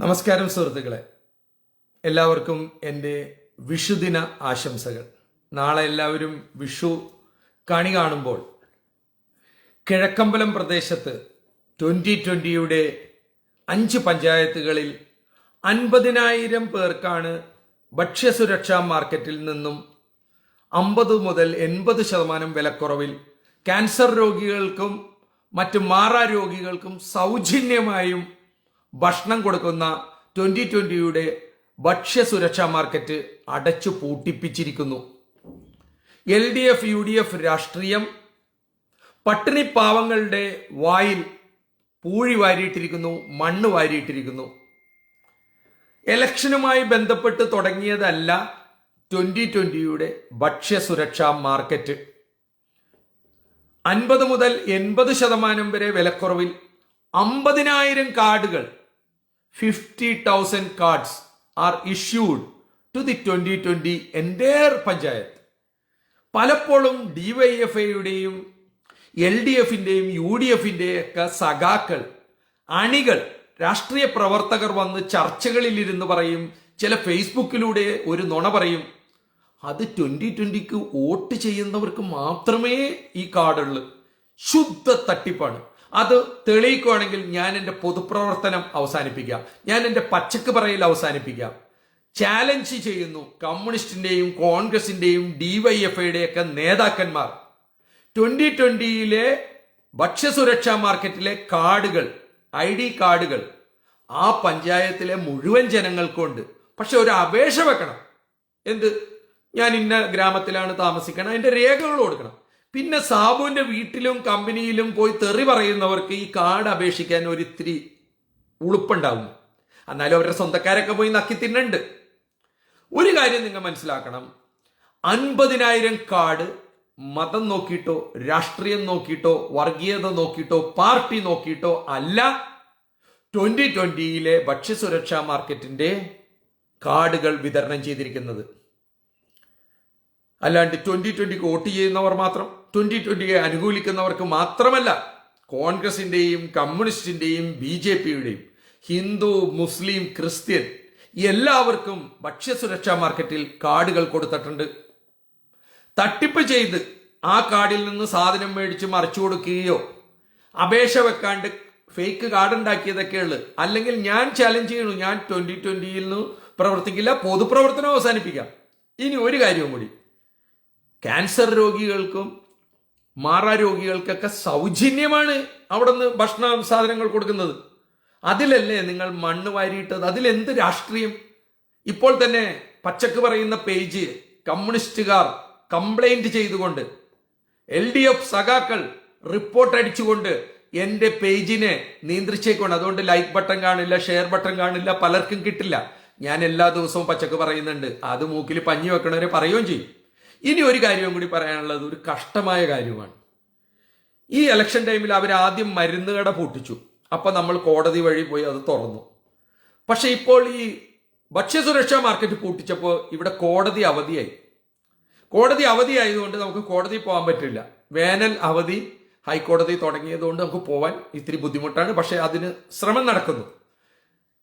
നമസ്കാരം സുഹൃത്തുക്കളെ. എല്ലാവർക്കും എന്റെ വിഷുദിന ആശംസകൾ. നാളെ എല്ലാവരും വിഷു കണി കാണുമ്പോൾ കിഴക്കമ്പലം പ്രദേശത്ത് ട്വന്റി ട്വന്റിയുടെ അഞ്ച് പഞ്ചായത്തുകളിൽ അൻപതിനായിരം പേർക്കാണ് ഭക്ഷ്യസുരക്ഷാ മാർക്കറ്റിൽ നിന്നും അമ്പത് മുതൽ എൺപത് ശതമാനം വിലക്കുറവിൽ ക്യാൻസർ രോഗികൾക്കും മറ്റ് മാറാ രോഗികൾക്കും സൗജന്യമായും ഭക്ഷണം കൊടുക്കുന്ന ട്വന്റി ട്വന്റിയുടെ ഭക്ഷ്യസുരക്ഷാ മാർക്കറ്റ് അടച്ചു പൂട്ടിപ്പിച്ചിരിക്കുന്നു. L D F U D F രാഷ്ട്രീയം പട്ടിണി പാവങ്ങളുടെ വായിൽ പൂഴി വാരിയിട്ടിരിക്കുന്നു മണ്ണ് വാരിയിട്ടിരിക്കുന്നു. എലക്ഷനുമായി ബന്ധപ്പെട്ട് തുടങ്ങിയതല്ല ട്വന്റി ട്വന്റിയുടെ ഭക്ഷ്യസുരക്ഷാ മാർക്കറ്റ്. അൻപത് മുതൽ എൺപത് ശതമാനം വരെ വിലക്കുറവിൽ അമ്പതിനായിരം കാർഡുകൾ fifty thousand cards are issued to the twenty twenty entire panchayat പലപ്പോഴും ഡി വൈ എഫ് ഐയുടെയും എൽ ഡി എഫിന്റെയും യു ഡി എഫിന്റെയൊക്കെ സഖാക്കൾ അണികൾ രാഷ്ട്രീയ പ്രവർത്തകർ വന്ന് ചർച്ചകളിൽ ഇരുന്ന് പറയും ചില ഫേസ്ബുക്കിലൂടെ ഒരു നുണ പറയും അത് ട്വന്റി ട്വന്റിക്ക് വോട്ട് ചെയ്യുന്നവർക്ക് മാത്രമേ ഈ കാർഡുള്ളൂ. ശുദ്ധ തട്ടിപ്പാണ്. അത് തെളിയിക്കുകയാണെങ്കിൽ ഞാൻ എന്റെ പൊതുപ്രവർത്തനം അവസാനിപ്പിക്കാം ഞാൻ എന്റെ പച്ചക്ക് പറയൽ അവസാനിപ്പിക്കാം ചാലഞ്ച് ചെയ്യുന്നു കമ്മ്യൂണിസ്റ്റിന്റെയും കോൺഗ്രസിന്റെയും ഡിവൈഎഫ്ഐയുടെയൊക്കെ നേതാക്കന്മാർ. ട്വന്റി ട്വന്റിയിലെ ഭക്ഷ്യസുരക്ഷാ മാർക്കറ്റിലെ കാർഡുകൾ ഐ ഡി കാർഡുകൾ ആ പഞ്ചായത്തിലെ മുഴുവൻ ജനങ്ങൾക്കുണ്ട്. പക്ഷെ ഒരു അപേക്ഷ വെക്കണം. എന്ത്? ഞാൻ ഇന്ന ഗ്രാമത്തിലാണ് താമസിക്കണം അതിന്റെ രേഖകൾ കൊടുക്കണം. പിന്നെ സാബുവിന്റെ വീട്ടിലും കമ്പനിയിലും പോയി തെറി പറയുന്നവർക്ക് ഈ കാർഡ് അപേക്ഷിക്കാൻ ഒരിത്തിരി ഉളുപ്പുണ്ടാവും. എന്നാലും അവരുടെ സ്വന്തക്കാരൊക്കെ പോയി നക്കി തിന്നുണ്ട്. ഒരു കാര്യം നിങ്ങൾ മനസ്സിലാക്കണം. അൻപതിനായിരം കാർഡ് മതം നോക്കിയിട്ടോ രാഷ്ട്രീയം നോക്കിയിട്ടോ വർഗീയത നോക്കിയിട്ടോ പാർട്ടി നോക്കിയിട്ടോ അല്ല ട്വന്റി ട്വന്റിയിലെ ഭക്ഷ്യസുരക്ഷാ മാർക്കറ്റിന്റെ കാർഡുകൾ വിതരണം ചെയ്തിരിക്കുന്നത്. അല്ലാണ്ട് ട്വന്റി ട്വന്റിക്ക് വോട്ട് ചെയ്യുന്നവർ മാത്രം. ട്വന്റി ട്വന്റിയെ അനുകൂലിക്കുന്നവർക്ക് മാത്രമല്ല കോൺഗ്രസിന്റെയും കമ്മ്യൂണിസ്റ്റിന്റെയും ബി ജെ പിയുടെയും ഹിന്ദു മുസ്ലിം ക്രിസ്ത്യൻ എല്ലാവർക്കും ഭക്ഷ്യസുരക്ഷാ മാർക്കറ്റിൽ കാർഡുകൾ കൊടുത്തിട്ടുണ്ട്. തട്ടിപ്പ് ചെയ്ത് ആ കാർഡിൽ നിന്ന് സാധനം മേടിച്ച് മറിച്ചു കൊടുക്കുകയോ അപേക്ഷ വെക്കാണ്ട് ഫേക്ക് കാർഡ് ഉണ്ടാക്കിയതൊക്കെ ഉള്ളു അല്ലെങ്കിൽ ഞാൻ ചാലഞ്ച് ചെയ്യണു ഞാൻ ട്വന്റി ട്വന്റിയിൽ നിന്ന് പ്രവർത്തിക്കില്ല പൊതുപ്രവർത്തനം അവസാനിപ്പിക്കാം. ഇനി ഒരു കാര്യവും കൂടി. ക്യാൻസർ രോഗികൾക്കും മാറാ രോഗികൾക്കൊക്കെ സൗജന്യമാണ് അവിടെ നിന്ന് ഭക്ഷണ സാധനങ്ങൾ കൊടുക്കുന്നത്. അതിലല്ലേ നിങ്ങൾ മണ്ണ് വാരിയിട്ടത്? അതിലെന്ത് രാഷ്ട്രീയം? ഇപ്പോൾ തന്നെ പച്ചക്ക് പറയുന്ന പേജ് കമ്മ്യൂണിസ്റ്റുകാർ കംപ്ലൈന്റ് ചെയ്തുകൊണ്ട് എൽ ഡി എഫ് സഖാക്കൾ റിപ്പോർട്ട് അടിച്ചുകൊണ്ട് എന്റെ പേജിനെ നിയന്ത്രിച്ചേക്കൊണ്ട് അതുകൊണ്ട് ലൈക്ക് ബട്ടൺ കാണില്ല ഷെയർ ബട്ടൺ കാണില്ല പലർക്കും കിട്ടില്ല. ഞാൻ എല്ലാ ദിവസവും പച്ചക്ക് പറയുന്നുണ്ട്. അത് മൂക്കിൽ പഞ്ഞി വെക്കണവരെ പറയുകയും ചെയ്യും. ഇനി ഒരു കാര്യവും കൂടി പറയാനുള്ളത് ഒരു കഷ്ടമായ കാര്യമാണ് ഈ ഇലക്ഷൻ ടൈമിൽ അവർ ആദ്യം മരുന്ന് കട പൂട്ടിച്ചു. അപ്പൊ നമ്മൾ കോടതി വഴി പോയി അത് തുറന്നു. പക്ഷെ ഇപ്പോൾ ഈ ഭക്ഷ്യസുരക്ഷാ മാർക്കറ്റ് പൂട്ടിച്ചപ്പോൾ ഇവിടെ കോടതി അവധിയായി. കോടതി അവധി ആയതുകൊണ്ട് നമുക്ക് കോടതി പോകാൻ പറ്റില്ല. വേനൽ അവധി ഹൈക്കോടതി തുടങ്ങിയതുകൊണ്ട് നമുക്ക് പോവാൻ ഇത്തിരി ബുദ്ധിമുട്ടാണ്. പക്ഷെ അതിന് ശ്രമം നടക്കുന്നു.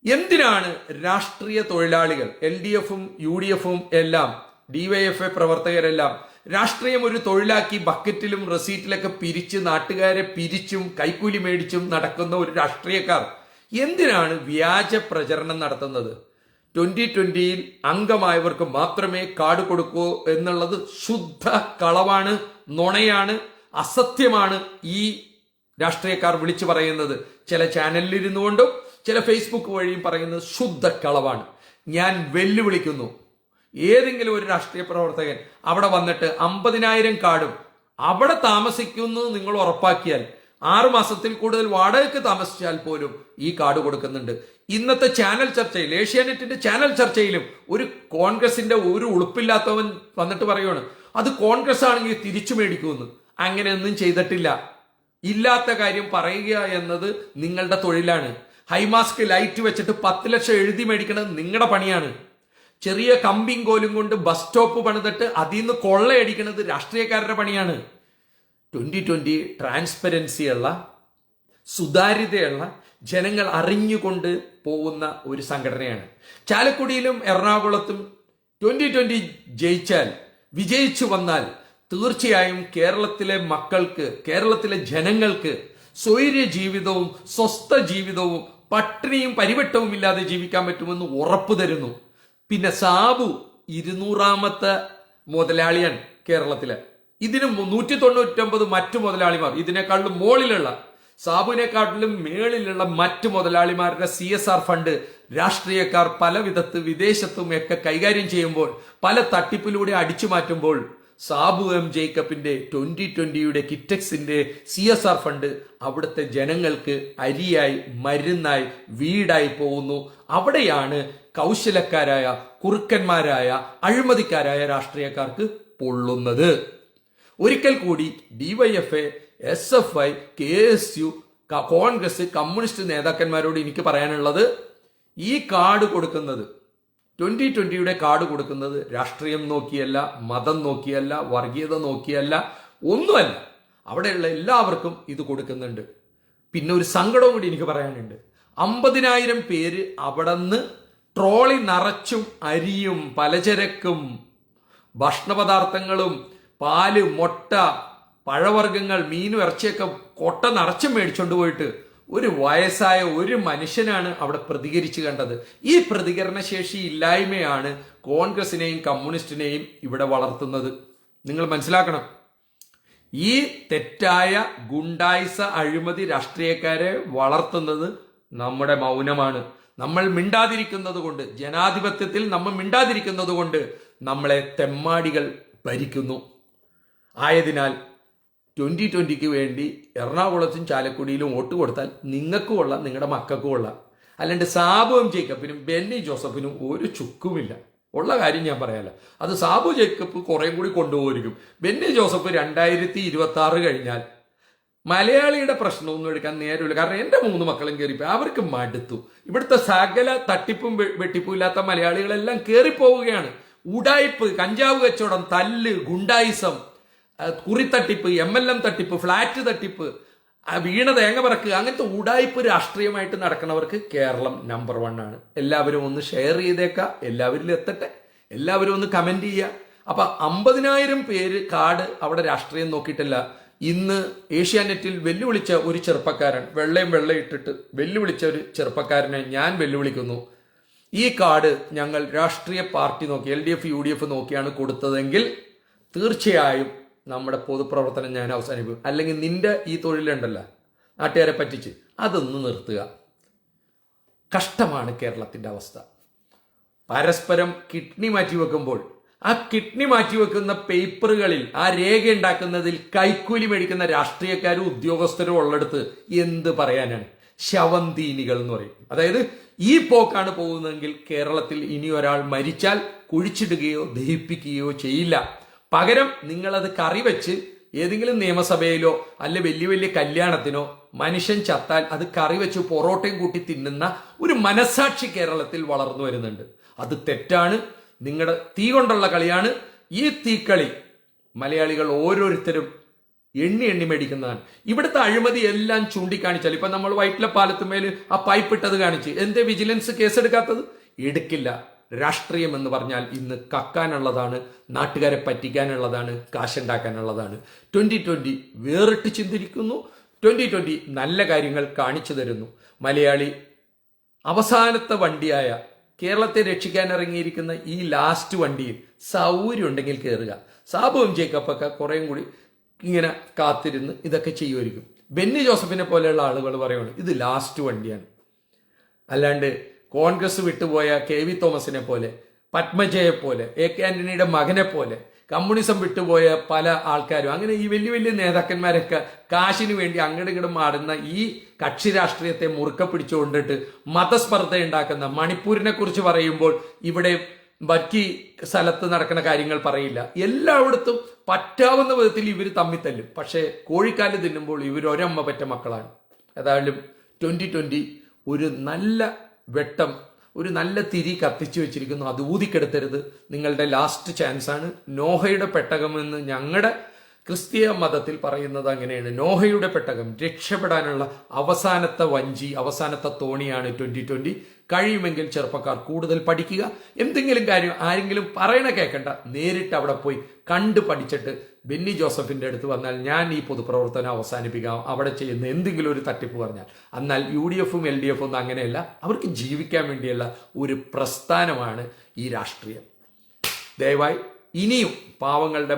എന്തിനാണ് രാഷ്ട്രീയ തൊഴിലാളികൾ എൽ ഡി എഫും യു ഡി എഫും എല്ലാം ഡിവൈഎഫ്ഐ പ്രവർത്തകരെല്ലാം രാഷ്ട്രീയം ഒരു തൊഴിലാക്കി ബക്കറ്റിലും റെസീറ്റിലൊക്കെ പിരിച്ച് നാട്ടുകാരെ പിരിച്ചും കൈക്കൂലി മേടിച്ചും നടക്കുന്ന ഒരു രാഷ്ട്രീയക്കാർ. എന്തിനാണ് വ്യാജ പ്രചരണം നടത്തുന്നത്? ട്വന്റി ട്വന്റിയിൽ അംഗമായവർക്ക് മാത്രമേ കാർഡ് കൊടുക്കൂ എന്നുള്ളത് ശുദ്ധ കളവാണ് നുണയാണ് അസത്യമാണ് ഈ രാഷ്ട്രീയക്കാർ വിളിച്ചു പറയുന്നത്. ചില ചാനലിൽ ഇരുന്നു കൊണ്ടും ചില ഫേസ്ബുക്ക് വഴിയും പറയുന്നത് ശുദ്ധ കളവാണ്. ഞാൻ വെല്ലുവിളിക്കുന്നു. ഏതെങ്കിലും ഒരു രാഷ്ട്രീയ പ്രവർത്തകൻ അവിടെ വന്നിട്ട് അമ്പതിനായിരം കാർഡും അവിടെ താമസിക്കുന്നു നിങ്ങൾ ഉറപ്പാക്കിയാൽ ആറു മാസത്തിൽ കൂടുതൽ വാടകയ്ക്ക് താമസിച്ചാൽ പോലും ഈ കാർഡ് കൊടുക്കുന്നുണ്ട്. ഇന്നത്തെ ചാനൽ ചർച്ചയിൽ ഏഷ്യാനെറ്റിന്റെ ചാനൽ ചർച്ചയിലും ഒരു കോൺഗ്രസിന്റെ ഒരു ഉളുപ്പില്ലാത്തവൻ വന്നിട്ട് പറയുവാണ് അത് കോൺഗ്രസ് ആണെങ്കിൽ തിരിച്ചു മേടിക്കുമെന്ന്. അങ്ങനെയൊന്നും ചെയ്തിട്ടില്ല. ഇല്ലാത്ത കാര്യം പറയുക എന്നത് നിങ്ങളുടെ തൊഴിലാണ്. ഹൈമാസ്ക് ലൈറ്റ് വെച്ചിട്ട് പത്ത് ലക്ഷം എഴുതി മേടിക്കുന്നത് നിങ്ങളുടെ പണിയാണ്. ചെറിയ കമ്പിയും കോലും കൊണ്ട് ബസ് സ്റ്റോപ്പ് പണിതിട്ട് അതിൽ നിന്ന് കൊള്ളയടിക്കുന്നത് രാഷ്ട്രീയക്കാരുടെ പണിയാണ്. ട്വന്റി ട്വന്റി ട്രാൻസ്പെരൻസിയുള്ള സുതാര്യതയുള്ള ജനങ്ങൾ അറിഞ്ഞുകൊണ്ട് പോകുന്ന ഒരു സംഘടനയാണ്. ചാലക്കുടിയിലും എറണാകുളത്തും ട്വന്റി ട്വന്റി ജയിച്ചാൽ വിജയിച്ചു വന്നാൽ തീർച്ചയായും കേരളത്തിലെ മക്കൾക്ക് കേരളത്തിലെ ജനങ്ങൾക്ക് സ്വൈര്യ ജീവിതവും സ്വസ്ഥ ജീവിതവും പട്ടിണിയും പരിവട്ടവും ഇല്ലാതെ ജീവിക്കാൻ പറ്റുമെന്ന് ഉറപ്പു തരുന്നു. പിന്നെ സാബു ഇരുന്നൂറാമത്തെ മുതലാളിയാണ് കേരളത്തിലെ. ഇതിന് നൂറ്റി തൊണ്ണൂറ്റൊമ്പത് മറ്റു മുതലാളിമാർ. ഇതിനേക്കാളും മുകളിലുള്ള സാബുവിനെക്കാട്ടിലും മേളിലുള്ള മറ്റു മുതലാളിമാരുടെ സി എസ് ആർ ഫണ്ട് രാഷ്ട്രീയക്കാർ പല വിധത്ത് വിദേശത്തും ഒക്കെ കൈകാര്യം ചെയ്യുമ്പോൾ പല തട്ടിപ്പിലൂടെ അടിച്ചു മാറ്റുമ്പോൾ സാബു എം ജേക്കബിന്റെ ട്വന്റി ട്വന്റിയുടെ കിറ്റക്സിന്റെ സി എസ് ആർ ഫണ്ട് അവിടുത്തെ ജനങ്ങൾക്ക് അരിയായി മരുന്നായി വീടായി പോകുന്നു. അവിടെയാണ് കൗശലക്കാരായ കുറുക്കന്മാരായ അഴിമതിക്കാരായ രാഷ്ട്രീയക്കാർക്ക് പൊള്ളുന്നത്. ഒരിക്കൽ കൂടി A S F I K S U Congress communist നേതാക്കന്മാരോട് എനിക്ക് പറയാനുള്ളത് ഈ കാർഡ് കൊടുക്കുന്നത് ട്വന്റി ട്വന്റിയുടെ കാർഡ് കൊടുക്കുന്നത് രാഷ്ട്രീയം നോക്കിയല്ല മതം നോക്കിയല്ല വർഗീയത നോക്കിയല്ല ഒന്നുമല്ല. അവിടെയുള്ള എല്ലാവർക്കും ഇത് കൊടുക്കുന്നുണ്ട്. പിന്നെ ഒരു സങ്കടവും കൂടി എനിക്ക് പറയാനുണ്ട്. അമ്പതിനായിരം പേര് അവിടെ നിന്ന് ട്രോളി നിറച്ചും അരിയും പലചരക്കും ഭക്ഷണപദാർത്ഥങ്ങളും പാൽ മുട്ട പഴവർഗങ്ങൾ മീനും ഇറച്ചിയൊക്കെ കൊട്ട നിറച്ചും മേടിച്ചുകൊണ്ട് പോയിട്ട് ഒരു വയസ്സായ ഒരു മനുഷ്യനാണ് അവിടെ പ്രതികരിച്ചു കണ്ടത്. ഈ പ്രതികരണ ശേഷി ഇല്ലായ്മയാണ് കോൺഗ്രസിനെയും കമ്മ്യൂണിസ്റ്റിനെയും ഇവിടെ വളർത്തുന്നത്. നിങ്ങൾ മനസ്സിലാക്കണം. ഈ തെറ്റായ ഗുണ്ടായിസ അഴിമതി രാഷ്ട്രീയക്കാരെ വളർത്തുന്നത് നമ്മുടെ മൗനമാണ്. നമ്മൾ മിണ്ടാതിരിക്കുന്നത് കൊണ്ട് ജനാധിപത്യത്തിൽ നമ്മൾ മിണ്ടാതിരിക്കുന്നത് കൊണ്ട് നമ്മളെ തെമ്മാടികൾ ഭരിക്കുന്നു. ആയതിനാൽ ട്വന്റി ട്വന്റിക്ക് വേണ്ടി എറണാകുളത്തും ചാലക്കുടിയിലും വോട്ട് കൊടുത്താൽ നിങ്ങൾക്കും കൊള്ളാം നിങ്ങളുടെ മക്കൾക്കും കൊള്ളാം. അല്ലാണ്ട് സാബുവും ജേക്കബിനും ബെന്നി ജോസഫിനും ഒരു ചുക്കുമില്ല. ഉള്ള കാര്യം ഞാൻ പറയാല്ല. അത് സാബു ജേക്കബ് കുറേ കൂടി കൊണ്ടുപോയിരിക്കും. ബെന്നി ജോസഫ് രണ്ടായിരത്തി ഇരുപത്തി ആറ് കഴിഞ്ഞാൽ മലയാളിയുടെ പ്രശ്നമൊന്നും എടുക്കാൻ നേരമില്ല. കാരണം എന്റെ മൂന്ന് മക്കളും കയറിപ്പോയി. അവർക്ക് മടുത്തു. ഇവിടുത്തെ സകല തട്ടിപ്പും വെട്ടിപ്പും ഇല്ലാത്ത മലയാളികളെല്ലാം കയറിപ്പോവുകയാണ്. ഉടായ്പ് കഞ്ചാവ് കച്ചവടം തല്ല് ഗുണ്ടായിസം കുറിത്തട്ടിപ്പ് എം എൽ എം തട്ടിപ്പ് ഫ്ലാറ്റ് തട്ടിപ്പ് വീണ തേങ്ങ പറക്ക് അങ്ങനത്തെ ഉടായ്പ് രാഷ്ട്രീയമായിട്ട് നടക്കുന്നവർക്ക് കേരളം നമ്പർ വൺ ആണ്. എല്ലാവരും ഒന്ന് ഷെയർ ചെയ്തേക്കുക എല്ലാവരിലും എത്തട്ടെ. എല്ലാവരും ഒന്ന് കമന്റ് ചെയ്യുക. അപ്പൊ അമ്പതിനായിരം പേര് കാർഡ് അവിടെ രാഷ്ട്രീയം നോക്കിയിട്ടില്ല. ഇന്ന് ഏഷ്യാനെറ്റിൽ വെല്ലുവിളിച്ച ഒരു ചെറുപ്പക്കാരൻ വെള്ളയും വെള്ളയും ഇട്ടിട്ട് വെല്ലുവിളിച്ച ഒരു ചെറുപ്പക്കാരനെ ഞാൻ വെല്ലുവിളിക്കുന്നു. ഈ കാർഡ് ഞങ്ങൾ രാഷ്ട്രീയ പാർട്ടി നോക്കി L D F U D F നോക്കിയാണ് കൊടുത്തതെങ്കിൽ തീർച്ചയായും നമ്മുടെ പൊതുപ്രവർത്തനം ഞാൻ അവസാനിപ്പിക്കും. അല്ലെങ്കിൽ നിന്റെ ഈ തൊഴിലുണ്ടല്ലോ നാട്ടുകാരെ പറ്റിച്ച് അതൊന്ന് നിർത്തുക. കഷ്ടമാണ് കേരളത്തിന്റെ അവസ്ഥ. പരസ്പരം കിഡ്നി മാറ്റിവെക്കുമ്പോൾ ആ കിഡ്നി മാറ്റിവെക്കുന്ന പേപ്പറുകളിൽ ആ രേഖ ഉണ്ടാക്കുന്നതിൽ കൈക്കൂലി മേടിക്കുന്ന രാഷ്ട്രീയക്കാരും ഉദ്യോഗസ്ഥരും ഉള്ളിടത്ത് എന്ത് പറയാനാണ്? ശവന്തീനികൾ എന്ന് പറയും. അതായത് ഈ പോക്കാണ് പോകുന്നതെങ്കിൽ കേരളത്തിൽ ഇനി ഒരാൾ മരിച്ചാൽ കുഴിച്ചിടുകയോ ദഹിപ്പിക്കുകയോ ചെയ്യില്ല. പകരം നിങ്ങളത് കറി വെച്ച് ഏതെങ്കിലും നിയമസഭയിലോ അല്ലെ വലിയ വലിയ കല്യാണത്തിനോ മനുഷ്യൻ ചത്താൽ അത് കറി വെച്ച് പൊറോട്ടയും കൂട്ടി തിന്നുന്ന ഒരു മനസാക്ഷി കേരളത്തിൽ വളർന്നു വരുന്നുണ്ട്. അത് തെറ്റാണ്. നിങ്ങളുടെ തീ കൊണ്ടുള്ള കളിയാണ്. ഈ തീക്കളി മലയാളികൾ ഓരോരുത്തരും എണ്ണി എണ്ണി മേടിക്കുന്നതാണ്. ഇവിടുത്തെ അഴിമതി എല്ലാം ചൂണ്ടിക്കാണിച്ചാൽ ഇപ്പൊ നമ്മൾ വൈറ്റില പാലത്തുമേൽ ആ പൈപ്പ് ഇട്ടത് കാണിച്ച് എന്തേ വിജിലൻസ് കേസെടുക്കാത്തത് എടുക്കില്ല. രാഷ്ട്രീയം എന്ന് പറഞ്ഞാൽ ഇന്ന് കക്കാനുള്ളതാണ് നാട്ടുകാരെ പറ്റിക്കാനുള്ളതാണ് കാശുണ്ടാക്കാനുള്ളതാണ്. ട്വന്റി ട്വന്റി വേറിട്ട് ചിന്തിരിക്കുന്നു ട്വന്റി ട്വന്റി നല്ല കാര്യങ്ങൾ കാണിച്ചു തരുന്നു. മലയാളി അവസാനത്തെ വണ്ടിയായ കേരളത്തെ രക്ഷിക്കാൻ ഇറങ്ങിയിരിക്കുന്ന ഈ ലാസ്റ്റ് വണ്ടിയിൽ സൗകര്യം ഉണ്ടെങ്കിൽ കയറുക സാബുവും ജേക്കപ്പൊക്കെ കുറേയും കൂടി ഇങ്ങനെ കാത്തിരുന്ന് ഇതൊക്കെ ചെയ്യുമായിരിക്കും. ബെന്നി ജോസഫിനെ പോലെയുള്ള ആളുകൾ പറയുകയാണ് ഇത് ലാസ്റ്റ് വണ്ടിയാണ്. അല്ലാണ്ട് കോൺഗ്രസ് വിട്ടുപോയ കെ വി തോമസിനെ പോലെ പത്മജയെ പോലെ എ കെ ആന്റണിയുടെ മകനെ പോലെ കമ്മ്യൂണിസം വിട്ടുപോയ പല ആൾക്കാരും അങ്ങനെ ഈ വലിയ വലിയ നേതാക്കന്മാരൊക്കെ കാശിന് വേണ്ടി അങ്ങടിങ്ങടും മാറുന്ന ഈ കക്ഷി രാഷ്ട്രീയത്തെ മുറുക്ക പിടിച്ചുകൊണ്ടിട്ട് മതസ്പർദ്ധ ഉണ്ടാക്കുന്ന മണിപ്പൂരിനെ കുറിച്ച് പറയുമ്പോൾ ഇവിടെ ബാക്കി സ്ഥലത്ത് നടക്കുന്ന കാര്യങ്ങൾ പറയില്ല. എല്ലായിടത്തും പറ്റാവുന്ന വിധത്തിൽ ഇവർ തമ്മിൽ തല്ലും. പക്ഷേ കോഴിക്കാൽ തിന്നുമ്പോൾ ഇവർ പറ്റ മക്കളാണ്. ഏതായാലും ട്വന്റി ഒരു നല്ല വെട്ടം ഒരു നല്ല തിരി കത്തിച്ചു വെച്ചിരിക്കുന്നു. അത് ഊതിക്കെടുത്തരുത്. നിങ്ങളുടെ ലാസ്റ്റ് ചാൻസ് ആണ്. നോഹയുടെ പെട്ടകമെന്ന് ഞങ്ങളുടെ ക്രിസ്തീയ മതത്തിൽ പറയുന്നത് അങ്ങനെയാണ്. നോഹയുടെ പെട്ടകം രക്ഷപ്പെടാനുള്ള അവസാനത്തെ വഞ്ചി അവസാനത്തെ തോണിയാണ് ട്വന്റി ട്വന്റി കഴിയുമെങ്കിൽ ചെറുപ്പക്കാർ കൂടുതൽ പഠിക്കുക. എന്തെങ്കിലും കാര്യം ആരെങ്കിലും പറയണ കേൾക്കണ്ട നേരിട്ട് അവിടെ പോയി കണ്ട് പഠിച്ചിട്ട് ബെന്നി ജോസഫിന്റെ അടുത്ത് വന്നാൽ ഞാൻ ഈ പൊതുപ്രവർത്തനം അവസാനിപ്പിക്കാം. അവിടെ ചെയ്യുന്ന എന്തെങ്കിലും ഒരു തട്ടിപ്പ് പറഞ്ഞാൽ. എന്നാൽ യു ഡി എഫും എൽ ഡി എഫും അങ്ങനെയല്ല. അവർക്ക് ജീവിക്കാൻ വേണ്ടിയുള്ള ഒരു പ്രസ്ഥാനമാണ് ഈ രാഷ്ട്രീയം. ദയവായി ഇനിയും പാവങ്ങളുടെ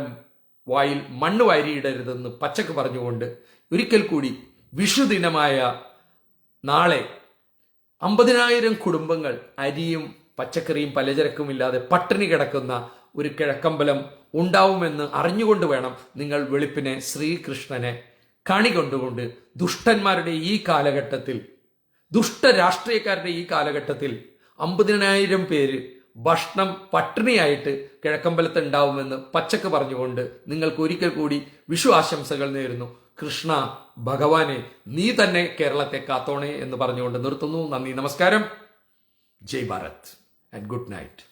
വായിൽ മണ്ണ് വാരിയിടരുതെന്ന് പച്ചക്ക് പറഞ്ഞുകൊണ്ട് ഒരിക്കൽ കൂടി വിഷുദിനമായ നാളെ അമ്പതിനായിരം കുടുംബങ്ങൾ അരിയും പച്ചക്കറിയും പലചരക്കും ഇല്ലാതെ പട്ടിണി കിടക്കുന്ന ഒരു കിഴക്കമ്പലം ഉണ്ടാവുമെന്ന് അറിഞ്ഞുകൊണ്ട് വേണം നിങ്ങൾ വെളുപ്പിനെ ശ്രീകൃഷ്ണനെ കണി കൊണ്ടുകൊണ്ട് ദുഷ്ടന്മാരുടെ ഈ കാലഘട്ടത്തിൽ ദുഷ്ട രാഷ്ട്രീയക്കാരുടെ ഈ കാലഘട്ടത്തിൽ അമ്പതിനായിരം പേര് ഭക്ഷണം പട്ടിണിയായിട്ട് കിഴക്കമ്പലത്ത് ഉണ്ടാവുമെന്ന് പച്ചക്ക് പറഞ്ഞുകൊണ്ട് നിങ്ങൾക്ക് ഒരിക്കൽ കൂടി വിഷു ആശംസകൾ നേരുന്നു. കൃഷ്ണ ഭഗവാനെ നീ തന്നെ കേരളത്തെ കാത്തോണേ എന്ന് പറഞ്ഞുകൊണ്ട് നിർത്തുന്നു. നന്ദി നമസ്കാരം. ജയ് ഭാരത് ആൻഡ് ഗുഡ് നൈറ്റ്